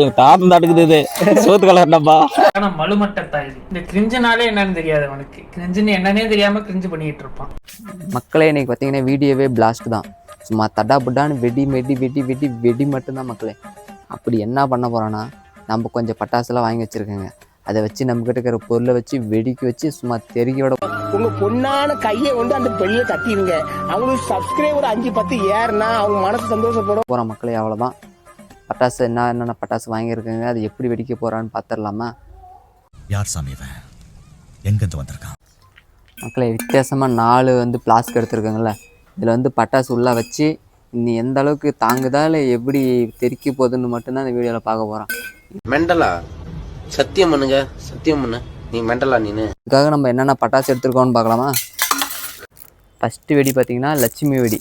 எங்க தாத்தம் தடுக்குது இது. சோத்து கலர் டப்பா ஆனா மலுமட்டத்தா இது. இந்த கிரிஞ்சுனாலே என்னன்னு தெரியாது அவனுக்கு. கிரிஞ்சுன்னு என்னன்னே தெரியாம கிரிஞ்சு பண்ணிட்டு இருப்பான். மக்களே இன்னைக்கு பார்த்தீங்கன்னா வீடியோவே பிளாஸ்ட் தான். சும்மா தடா புட்டான்னு வெடி வெடி வெடி வெடி வெடி மட்டும்தான் மக்களே. அப்படி என்ன பண்ண போகிறோன்னா நம்ம கொஞ்சம் பட்டாசுலாம் வாங்கி வச்சுருக்கோங்க. அதை வச்சு நம்மக்கிட்ட இருக்கிற பொருளை வச்சு வெடிக்க வச்சு சும்மா தெருக்கி விட உங்க பொண்ணான கையை கொண்டு அந்த பெல்ல தட்டிடுங்க அவங்களுக்கு சப்ஸ்கிரைபர் அஞ்சு பத்து ஏறுனா அவங்க மனசு சந்தோஷப்படும். போகிற மக்களே அவ்வளோதான் பட்டாசு என்ன என்னென்ன பட்டாசு வாங்கியிருக்கேங்க அது எப்படி வெடிக்க போகிறான்னு பார்த்துடலாமா யார் சாமி இவன்? எங்கிருந்து வந்திருக்கான்? மக்களே வித்தியாசமாக நாலு வந்து பிளாஸ்க் எடுத்துருக்காங்கல்ல. இதில் வந்து பட்டாசு உள்ளே வச்சு நீ எந்த அளவுக்கு தாங்குதா இல்லை எப்படி தெறிக்க போகுதுன்னு மட்டும்தான் இந்த வீடியோவில் பார்க்க போகிறோம் மெண்டலா? சத்தியம் பண்ணுங்க சத்தியம் பண்ணு. நீ மெண்டலா நீனு. இதுக்காக நம்ம என்னென்ன பட்டாசு எடுத்துருக்கோம்னு பார்க்கலாமா? ஃபஸ்ட்டு வெடி பார்த்திங்கன்னா லட்சுமி வெடி.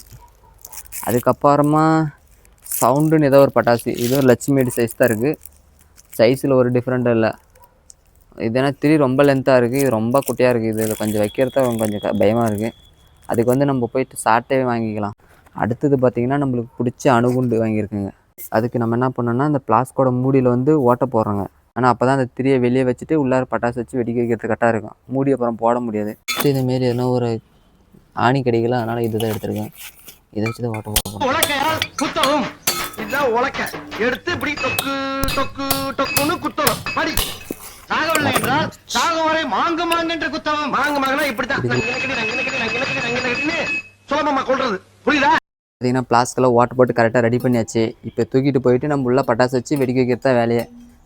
அதுக்கப்புறமா சவுண்டுன்னு ஏதோ ஒரு பட்டாசு. இதுவும் லட்சுமி வெடி சைஸ் தான் இருக்குது சைஸில் ஒரு டிஃப்ரெண்ட்டும் இல்லை. இது என்ன திரி ரொம்ப லென்த்தாக இருக்குது இது ரொம்ப குட்டியாக இருக்குது இதில் கொஞ்சம் வைக்கிறத கொஞ்சம் பயமாக இருக்குது அதுக்கு வந்து நம்ம போயிட்டு சாட்டே வாங்கிக்கலாம். அடுத்தது பார்த்திங்கன்னா நம்மளுக்கு பிடிச்ச அணுகுண்டு வாங்கியிருக்குங்க. அதுக்கு நம்ம என்ன பண்ணோம்னா இந்த பிளாஸ்கோட மூடியில் வந்து ஓட்டை போடுறோங்க. ஆனால் அப்போ தான் அந்த திரியை வெளியே வச்சுட்டு உள்ளார பட்டாசு வச்சு வெடிக்க வைக்கிறது கரெக்டாக இருக்கும். மூடி அப்புறம் போட முடியாது. இதுமாரி எதனா ஒரு ஆணி கிடைக்கல அதனால் இதுதான் எடுத்துருக்கேன். இதை வச்சு தான் ஓட்ட போட போகிறோம் இதுதான் உலக்க. எடுத்து இப்படி டொக்கு டொக்கு டொக்குன்னு குத்தணும். படி. சாகவில்லை என்றால் சாகும் வரை மாங்கு மாங்கு என்று குத்தவும். மாங்கு மாங்குனா நங்கினக்கடின்னு சுலபமா கொள்றது. புரியுதா? பார்த்தீங்கன்னா பிளாஸ்கில் ஓட்டு போட்டு கரெக்டாக ரெடி பண்ணியாச்சு. இப்போ தூக்கிட்டு போயிட்டு நம்ம உள்ள பட்டாசு வச்சு வெடிக்க வைக்கிறது தான் வேலையே.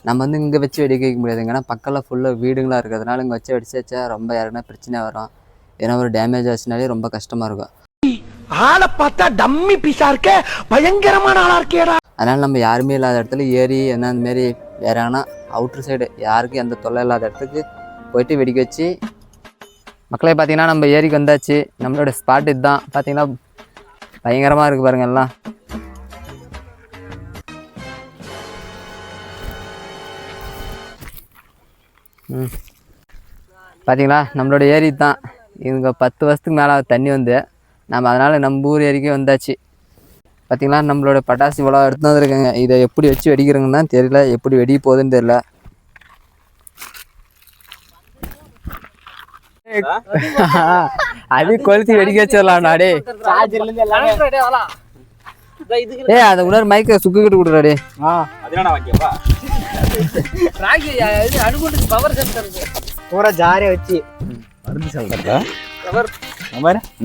நம்ம வந்து இங்கே வச்சு வெடிக்க வைக்க முடியாதுங்க ஏன்னா பக்கத்தில் ஃபுல்லாக வீடுங்களாக இருக்கிறதுனால இங்கே வச்சு வெடிச்சு வச்சா ரொம்ப யாருன்னா பிரச்சனை வரும். ஏன்னா ஒரு டேமேஜ் ஆச்சுனாலே ரொம்ப கஷ்டமாக இருக்கும். ஆளை பார்த்தா டம்மி பீஸா இருக்க பயங்கரமான ஆளா இருக்கேடா. அதனால் நம்ம யாருமே இல்லாத இடத்துல ஏறி என்ன அந்த மாரி வேற ஆனால் அவுட்ரு சைடு யாருக்கும் எந்த தொல்லை இல்லாத இடத்துக்கு போயிட்டு வெடிக்க வச்சு மக்களே பார்த்தீங்கன்னா நம்ம ஏரிக்கு வந்தாச்சு. நம்மளோட ஸ்பாட் இதுதான். பார்த்தீங்கன்னா பயங்கரமாக இருக்குது பாருங்க எல்லாம். ம். பார்த்தீங்களா நம்மளோட ஏரி தான் இங்கே பத்து வருஷத்துக்கு மேலே தண்ணி வந்து நம்ம அதனால் நம்ம ஊர் ஏரிக்கே வந்தாச்சு. பார்த்தீங்களா நம்மளோட பட்டாசு இவ்வளோ எடுத்து வந்துருக்காங்க. இதை எப்படி வச்சு வெடிக்கிறாங்கன்னு தான் தெரியல. எப்படி வெடிக்க போகுதுன்னு தெரியல. அது கொளுத்தி வெடிக்க வச்சிடலாம் டே ஏ அதை உணர் மைக்க சுக்கிக்கிட்டு கொடுறாடே பூரா ஜாலியா வச்சு.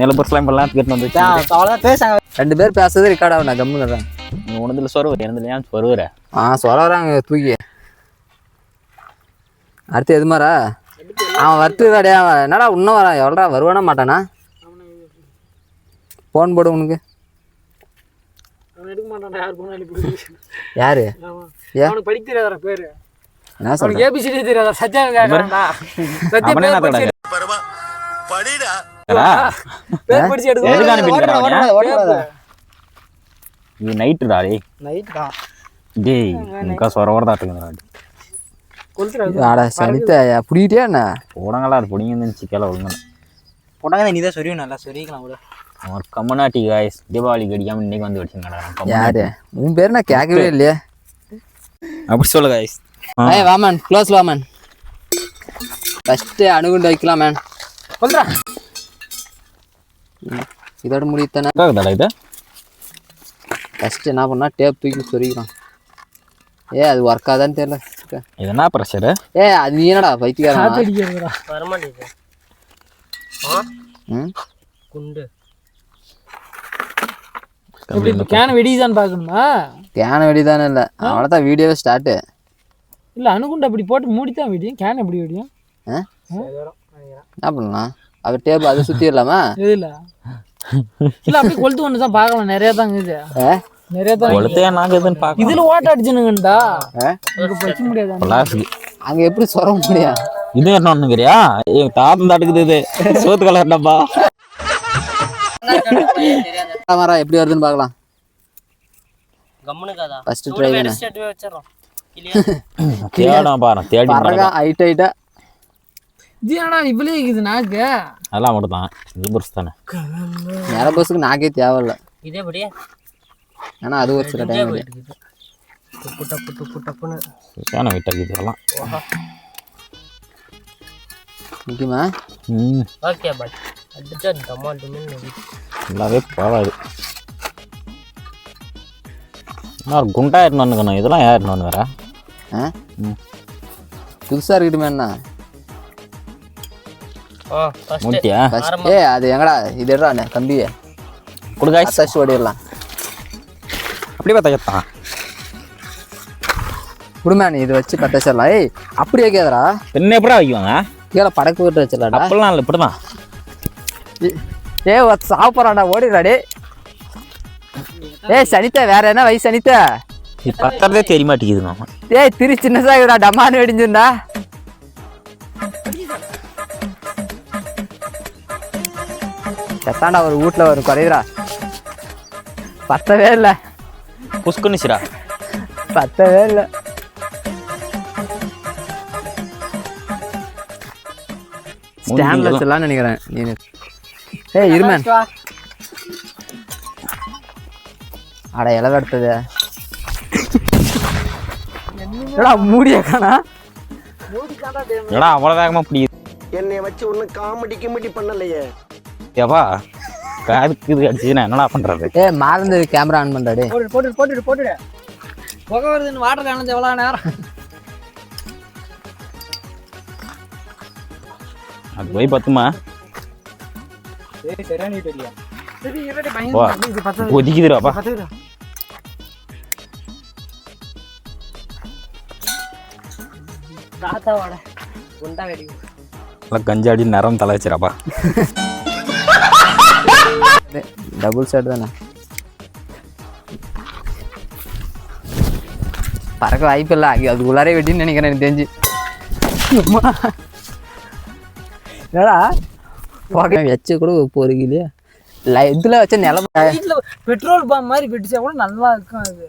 நிலப்பொருட்லாம் இப்பெல்லாம் கேட்டு வந்துச்சு அவ்வளவுதான் பேசாங்க ரெண்டு பேர் பேசுறது ரெக்கார்ட் ஆகும் நான் கம்முன்னு நீ உனதுல சொருவு எனதுல ஏன் சொருவுற ஆ சொல்லுறாங்க தூக்கி. அடுத்து எது மாறா அவன் அவன் என்னடா இன்னும் வரான்? எவ்வளோடா வருவானா மாட்டானா? ஃபோன் போடு உனக்கு. அவன் எடுக்க மாட்டான்டா யார் படிக்க தெரியாதா பேரு. ஏபிசிடி தெரியாதா சத்தியம் கேட்கறான்டா சத்தியம் படிடா. இது நைட்டுடா டேய். நைட் தான். டேய் முக்கா சொர வரதாட்டுங்க ஆடா சனித்த புடிக்கிட்டே என்ன? போடங்களா அது பிடிங்க இருந்துச்சு கீழே ஒழுங்கு போட்டாங்க நீ தான் சொரியும் நல்லா சொரிக்கலாம் கூட ஒரு கம்மநாட்டி காய்ஸ் தீபாவளி கடிக்காம இன்னைக்கு வந்து வச்சுங்கடா யாரு? உன் பேர் நான் கேட்கவே இல்லையே. அப்படி சொல்லு காய்ஸ் ஏய் வாமன் க்ளோஸ் வாமன். ஃபஸ்ட்டு அணுகுண்டு வைக்கலாம் மேன் சொல்றா இதோட முடித்தானே கேக்குதாடா இது? ஃபஸ்ட்டு என்ன பண்ணா டேப் தூக்கி சொருகிறான் ஏ அது ஒர்க் ஆகுதான்னு தெரியல. இது என்ன ப்ரெஷரு ஏ அது நீ என்னடா பைத்தியக்காரன்? ம்? குண்டு. எப்படி இந்த கேன வெடிதான் பார்க்கணுமா? தானே இல்லை. அவ்வளோதான் வீடியோவே ஸ்டார்ட்டு இல்ல அணுகுண்டு அப்படி போட்டு மூடித்தான் வெடியும். கேன் எப்படி வெடியும்? என்ன பண்ணலாம்? அவர் டேப் அதை சுற்றிடலாமா எதுல இல்ல. அப்படி கொளுத்து ஒன்று தான் பார்க்கலாம். நிறைய தான் இருக்குது ஏ நிறைய தான் கொளுத்தையா நாங்க எதுன்னு பார்க்கலாம் இதுல ஓட்ட அடிச்சுனுங்கண்டா பிரச்சனை முடியாது. அங்கே எப்படி சொல்ல முடியும் இது என்ன ஒண்ணுங்கிறியா? எங்க தாத்தம் தடுக்குது இது. சோத்து கலர் டப்பா எப்படி வருதுன்னு பார்க்கலாம். கம்முனுக்காதா? First try வச்சிடறோம். தேடம் பாரு தேடி பறக்கா ஹைட் ஹைட்டாக ஏன்னா இவ்வளோ இருக்குது நாக்கு? அதெல்லாம் மட்டும் தான் இது புருஷ் தானே. நிற பஸ்ஸுக்கு நாக்கே தேவையில்ல. இதே படியே? ஆனால் அது ஒரு சில டைம் டப்பு டப்பு டப்பு டப்புன்னு இதெல்லாம். முக்கியமா? ம். ஓகே பட் அடிச்சா டமால் டுமின்னு நல்லாவே போகாது நான் குண்டா இருந்தோன்னு இதெல்லாம் இருந்தோன்னு வேற. ஆ? ம். புதுசாக இருக்கட்டுமே என்ன மூட்டியா ஏய் அது எங்கடா? இது எடுறா கம்பியை கொடுக்காய் அத்தாச்சு ஓடிடலாம். அப்படி பார்த்தா குடுமே நீ இது வச்சு பத்தாச்சிடலாம் ஏய் அப்படி வைக்காதடா. என்ன எப்படா வைக்குவாங்க? கீழே படக்கு விட்டு வச்சிடலாடா அப்பெல்லாம் இல்லை இப்படிதான். ஏ சாப்பிட்றாடா ஓடிடுறாடே ஏய் சனிதா வேற என்ன வயசு சனிதா இது பத்துறதே தெரிய மாட்டேங்குது நம்ம ஏய் திரு சின்னதா இருக்குடா டமான்னு வெடிஞ்சுண்டா எத்தாண்டா ஒரு வீட்ல ஒரு குறையுறா பத்தவே இல்லை. புஷ்குனிச்சுடா பத்தவே இல்லை. ஸ்டாண்ட்ல வச்சிடலாம்னு நினைக்கிறேன். நீ ஏய் இருமேன். அட இலவ எடுத்தது. என்னடா மூடிய காணா? ஏடா அவ்வளோ வேகமாக பிடிக்குது என்னை வச்சு ஒன்னும் காமெடி கிமெடி பண்ணலையே. ஏப்பா? காதுக்கு இது அடிச்சுன்னா என்னடா பண்ணுறது ஏ மறந்து கேமரா ஆன் பண்றாடே. போட்டு போட்டு போட்டுடு போட்டுடு புகை வருதுன்னு வாட்டர் காணது எவ்வளோ நேரம்? அது போய் பத்துமா? ஒதிக்குதுடாப்பா. கஞ்சாடி நிறம் தலை வச்சிடாப்பா டபுள் சைடு தானே. பறக்க வாய்ப்பு இல்லை. அதுக்குள்ளாரே வெட்டின்னு நினைக்கிறேன் எனக்கு தெரிஞ்சு. என்னடா? புகை வச்சு கூட போறீங்க இல்லையா இல்லை இதில் வச்ச நிலம் பெட்ரோல் பம்ப் மாதிரி வெடிச்சா கூட நல்லா இருக்கும் அது.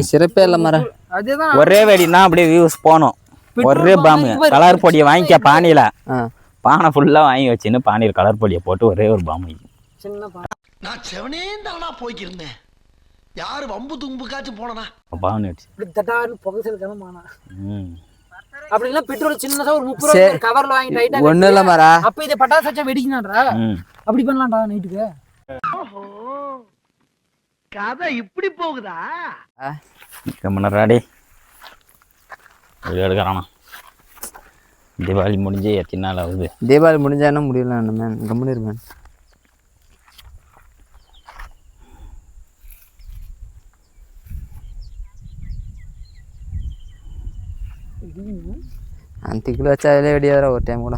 சிறப்பே இல்லை மர. அதுதான். ஒரே வெடினா அப்படியே வியூஸ் போனோம். ஒரே பாம்பு கலர் பொடியை வாங்கிக்க பானையில். ஆ. பானை ஃபுல்லாக வாங்கி வச்சுன்னு பானையில் கலர் பொடியை போட்டு ஒரே ஒரு பாம்பு சின்ன பா நான் செவனே தானா போய்க்கிருந்தேன். யாரு வம்பு தும்புக்காச்சும் போனனா? இப்படி தட்டாரு புகை செலுத்தாம மானா ம். அப்படி இல்ல பெட்ரோல் சின்னதா ஒரு முப்பது ரூபா கவர்ல வாங்கி டைட்டா ஒன்றும் இல்லை மரா அப்ப இதை பட்டாசு வச்சா வெடிக்கணும்டா ம். அப்படி பண்ணலாம்டா நைட்டுக்கு கதை இப்படி போகுதா? ரொம்ப நேரம் வீடியோ எடுக்கிறானா தீபாவளி முடிஞ்சு எத்தனை நாள் ஆகுது? தீபாவளி முடிஞ்சா என்ன முடியல என்ன மேன் கம்முனு மேன் அந்த கிலோ வச்சா அதிலே வெடியாதுடா ஒரு டைம் கூட.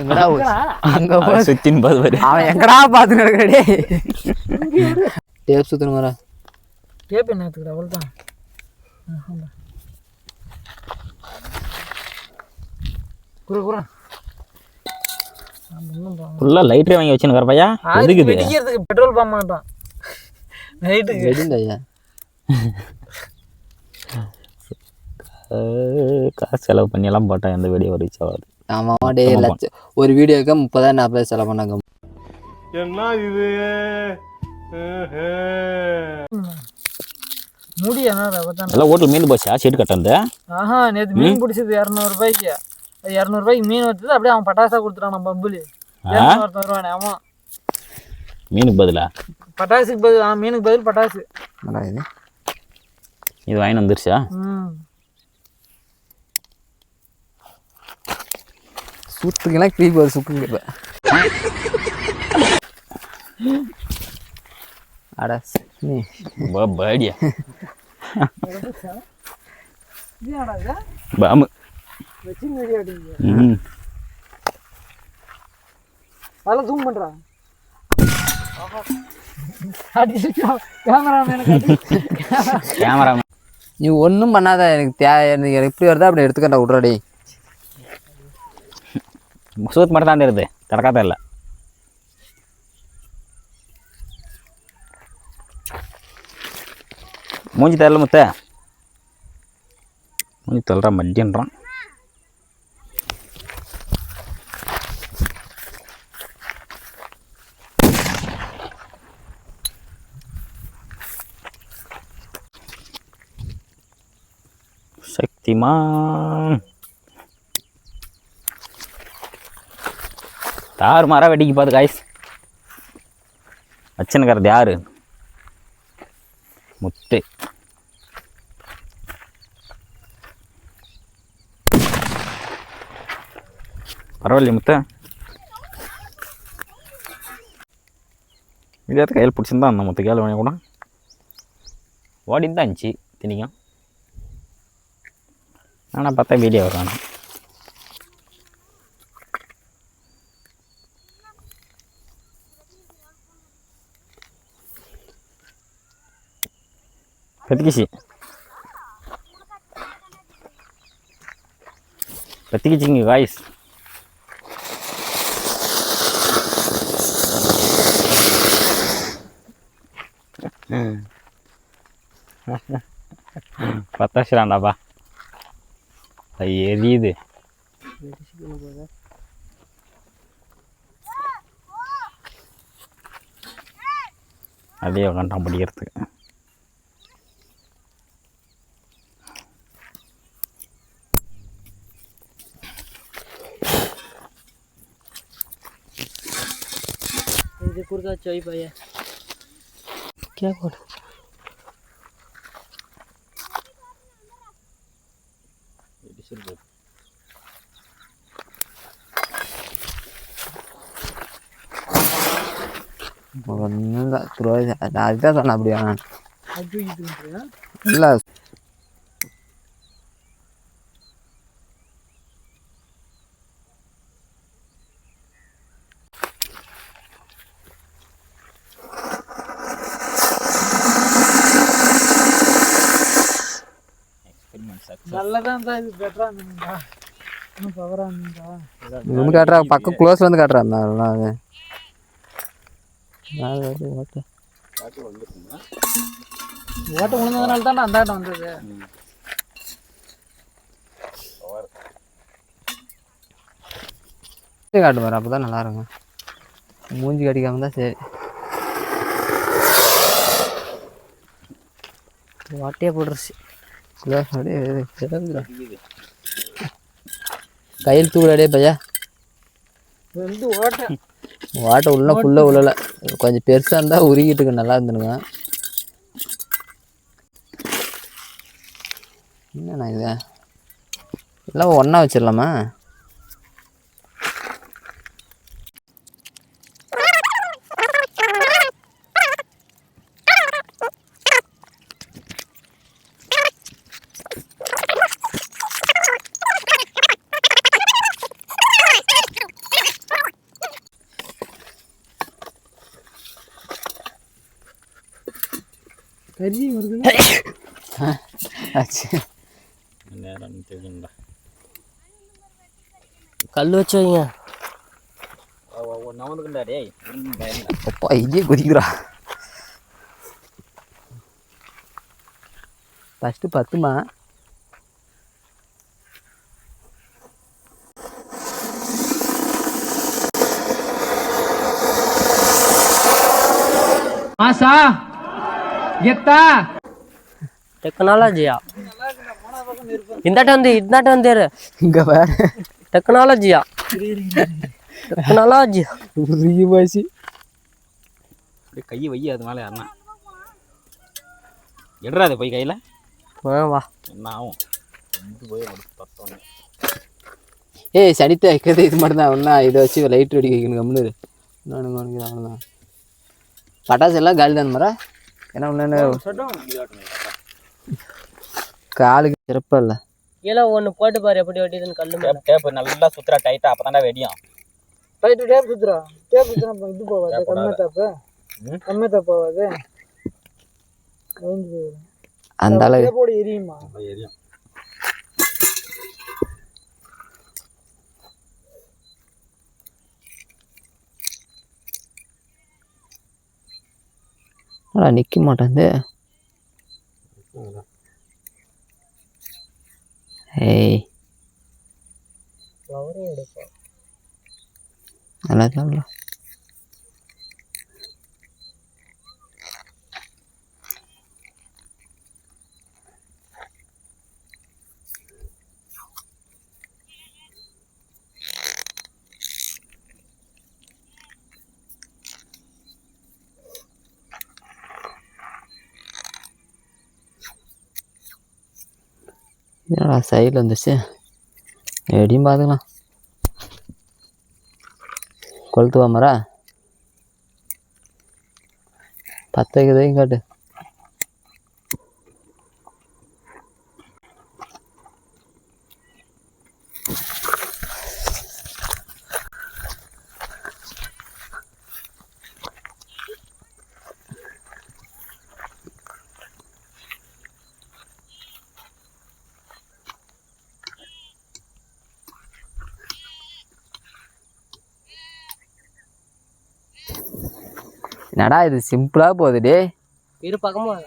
எங்கடா? அங்க போ சுத்தின் போது வரும் அவன் எங்கடா பார்த்து நடக்கிறடே டேப் சுத்தணும் டேப் என்ன அவ்வளோதான் குரு குரா ஃபுல்லாக லைட்டரே வாங்கி வச்சுன்னு பையா? எதுக்குது? வெடிக்கிறதுக்கு பெட்ரோல் பம்ப் மாட்டான் ஐயா. அஹ், காசு செலவு பண்ணி எல்லாம் போட்டா எந்த வீடியோ ரீச் ஆகாது. ஆமாம் டே லட்சம் ஒரு வீடியோக்கு முப்பதாயிரம் நாற்பதாயிரம் செலவு பண்ணாங்க. என்ன தான் எல்லாம் ஹோட்டல் மீன் போச்சா? சீட்டு கட்டந்து ஆஹா நேத்து மீன் பிடிச்சது இரநூறுபாய்க்கு இரநூறுபாய்க்கு மீன் வச்சது அப்படியே அவன் பட்டாசா கொடுத்துட்டான் நம்ம பம்புலி ஒருத்தன் வருவானே ஆமா. மீனுக்கு பதிலா? பட்டாசுக்கு பதில் ஆ மீனுக்கு பதில் பட்டாசு. இது? இது வாங்கி வந்துருச்சா? சுத்துக்கெல்லாம் கிரீப் ஒரு சுக்கு இப்போ அட நீ பேடியா? பாம்பு. வச்சு வீடியோ அடிங்க ம். அதெல்லாம் ஜூம் பண்றா. அடிச்சு கேமரா மேனுக்கு கேமரா நீ ஒன்றும் பண்ணாத. எனக்கு தே எனக்கு எப்படி வருதோ அப்படி எடுத்துக்கண்டா விட்றாடி சூத் மட்டும் தான் தெரியுது. திறக்காத இல்லை. மூஞ்சி தரல முத்த. மூஞ்சி தள்ளுறா மத்தியன்றான் சத்தியமாக தாறு மரம் வெடிக்க பார்த்து காய்ஸ் வச்சுனுக்கிறது யாரு? முத்து. பரவாயில்லையே முத்த. இடியாத்த கையில் பிடிச்சிருந்தா அந்த முத்து? கேள்வி கூட. ஓடின்னு தான் இருந்துச்சு திணிக்கும். ஆனால் பார்த்தா வீடியோ வரானு பெத்திக்கிச்சு பெத்திக்கிச்சிங்க காய்ஸ் பத்தாச்சுடாண்டாப்பா அது எரியுது. அதே உட்காண்டான் படிக்கிறதுக்கு இது குறுக்கா சோய் பையன் क्या துரோகி அதுதான் சொன்னேன் அப்படியா. இல்லை நல்லதான் தான் இது பெட்டரா இருந்தீங்களா இன்னும் பவரா இருந்தீங்களா இவனு காட்டுறா பக்கம் க்ளோஸ்ல வந்து ஓட்ட விழுந்ததுனால தான் அந்த ஆட்டம் வந்தது. காட்டு பாரு அப்போ தான் நல்லா இருக்கும். மூஞ்சி கடிக்காம தான் சரி. வாட்டையே போட்டுருச்சு. கையில் தூக்குடாடே பையா வாட்டை உள்ள ஃபுல்லாக உள்ளல கொஞ்சம் பெருசாக இருந்தால் உருகிட்டு இருக்கு, நல்லா இருந்துருங்க என்னண்ணா இது எல்லாம் ஒன்றா வச்சிடலாமா கறி வருது நேரம் தெரியுங்களா கல் வச்சு வைங்க. நவந்துக்குண்டா டேய். அப்பா இங்கே குதிக்கிறா ஃபஸ்ட்டு பத்துமா? மாசா ಎತ್ತಾ டெக்னாலஜியா? இந்தாட்ட வந்து இந்தாட்ட வந்து இங்க வேற டெக்னாலஜியா? டெக்னாலஜியா உருகி பாசி கை வை அது மேலே யாருனா எடுறாது போய் கையில். வா என்ன ஆகும்? போய் ஏய் சடித்த வைக்கிறது இது மட்டும் தான். ஒன்றா இதை வச்சு லைட் வெடிக்க வைக்கணும். கம்முன்னு நான் பட்டாசு எல்லாம் காலி தான் மரம் ஏன்னா ஒன்று காலுக்கு சிறப்பாக இல்லை. ఇలా ஒன்று போட்டு பாரு எப்படி வெட்டிதுன்னு கல்லு மேல. டேப் நல்லா சுத்துறா டைட்டா அப்பதான்டா வெடியும். ரைட்டு டேப் சுத்துறா டேப் சுத்துறா அப்ப இது போகாது கம்மே தாப்பு கம்மே தாப்பு போகாது. அந்த அளவு. டேப்போட எரியுமா? எரியும். ஆனால் நிற்க மாட்டேங்குது? ஏய். நல்லா தான் என்னடா சைடில் வந்துச்சு எப்படியும் பார்த்துக்கலாம். கொளுத்துவா மரா பத்து வைக்கிறதையும் காட்டு. என்னடா இது சிம்பிளாக போகுது டே இரு பக்கமும்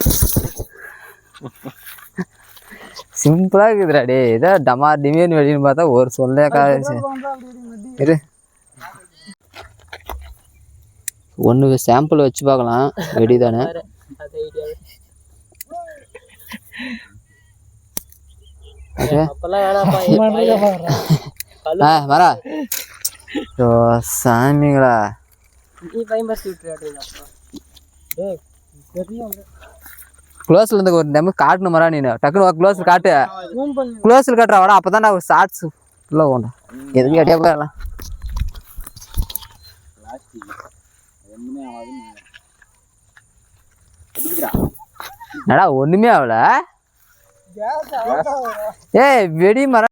சிம்பிளாக இருக்குதுடா டே ஏதோ டமார் டிமியன் வெடின்னு பார்த்தா ஒரு சொல்லே இரு. ஒன்று சாம்பிள் வச்சு பார்க்கலாம். வெடி தானே ஓ சாமிங்களா. க்ளோஸில் இருந்து ஒரு டைம் காட்டணும் மரா நீ டக்குனு க்ளோஸில் காட்டு க்ளோஸில் காட்டுறா வாடா அப்போ தான் ஒரு ஷார்ட்ஸ் ஃபுல்லாக ஓண்டா எதுவும் கேட்டியா போயிடலாம் என்னடா ஒன்றுமே ஆகல ஏய் வெடி மரம்